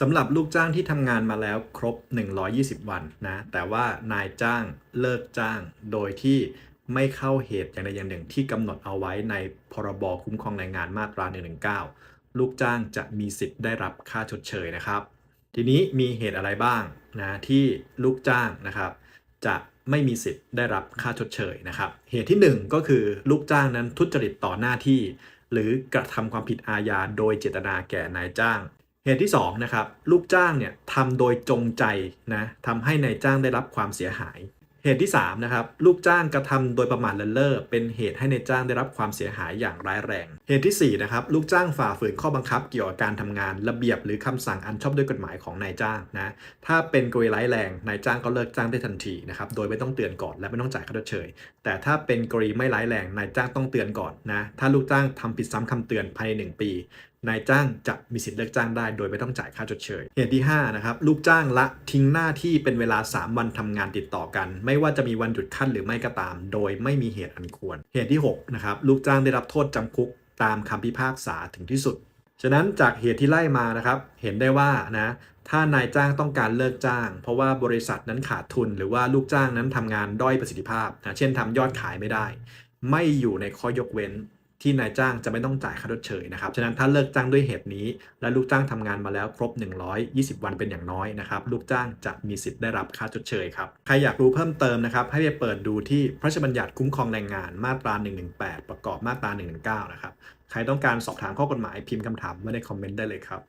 สำหรับลูกจ้างที่ทำงานมาแล้วครบ 120 วันนะ แต่ว่านายจ้างเลิกจ้าง โดยที่ไม่เข้าเหตุอย่างใดอย่างหนึ่งที่กำหนดเอาไว้ในพรบคุ้มครองแรงงานมาตรา 119 ลูกจ้างจะมีสิทธิ์ได้รับค่าชดเชยนะครับ ทีนี้มีเหตุอะไรบ้างนะที่ลูกจ้างนะครับ จะไม่มีสิทธิ์ได้รับค่าชดเชยนะครับ เหตุที่หนึ่งก็คือลูกจ้างนั้นทุจริตต่อหน้าที่ หรือกระทำความผิดอาญาโดยเจตนาแก่นายจ้าง เหตุที่สองนะครับลูกจ้างเนี่ยทำโดยจงใจนะทำให้นายจ้างได้รับความเสียหาย เหตุที่3นะครับลูกจ้างกระทำโดยประมาทเลินเล่อเป็นเหตุให้ในายจ้างได้รับความเสียหายอย่างร้ายแรง เหตุที่4นะครับลูกจ้างฝ่าฝืนข้อบังคับเกี่ยวกับการทำงาน ระเบียบหรือคำสั่งอันชอบด้วยกฎหมายของนายจ้างนะถ้าเป็นกรณีร้ายแรงนายจ้างก็เลิกจ้างได้ทันทีนะครับโดยไม่ต้องเตือนก่อนและไม่ต้องจ่ายค่าชดเชย แต่ถ้าเป็นกรณีไม่ร้ายแรงนายจ้างต้องเตือนก่อนนะถ้าลูกจ้างทำผิดซ้ำคำเตือนภายใน1ปีนายจ้างจะมีสิทธิ์เลิกจ้างได้ โดยไม่ต้องจ่ายค่าชดเชย เหตุที่5นะครับลูกจ้างละทิ้งหน้าที่เป็นเวลา 3 วันทำงานติดต่อกัน ไม่ว่าจะมีวันหยุดขั้นหรือไม่ก็ตาม โดยไม่มีเหตุอันควร เหตุที่6นะครับลูกจ้างได้รับโทษจำคุกตามคำพิพากษาถึงที่สุด ฉะนั้นจากเหตุที่ไล่มานะครับเห็นได้ว่านะถ้านายจ้างต้องการเลิกจ้าง เพราะว่าบริษัทนั้นขาดทุน หรือว่าลูกจ้างนั้นทำงานด้อยประสิทธิภาพนะเช่นทำยอดขายไม่ได้ ไม่อยู่ในข้อยกเว้น ที่นายจ้างจะไม่ต้องจ่ายค่าชดเชยนะครับ ฉะนั้นถ้าเลิกจ้างด้วยเหตุนี้ และลูกจ้างทำงานมาแล้วครบ 120 วันเป็นอย่างน้อยนะครับ ลูกจ้างจะมีสิทธิ์ได้รับค่าชดเชยครับ ใครอยากรู้เพิ่มเติมนะครับ ให้ไปเปิดดูที่พระราชบัญญัติคุ้มครองแรงงานมาตรา 118 ประกอบมาตรา 119 นะครับ ใครต้องการสอบถามข้อกฎหมายพิมพ์คำถามไว้ในคอมเมนต์ได้เลยครับ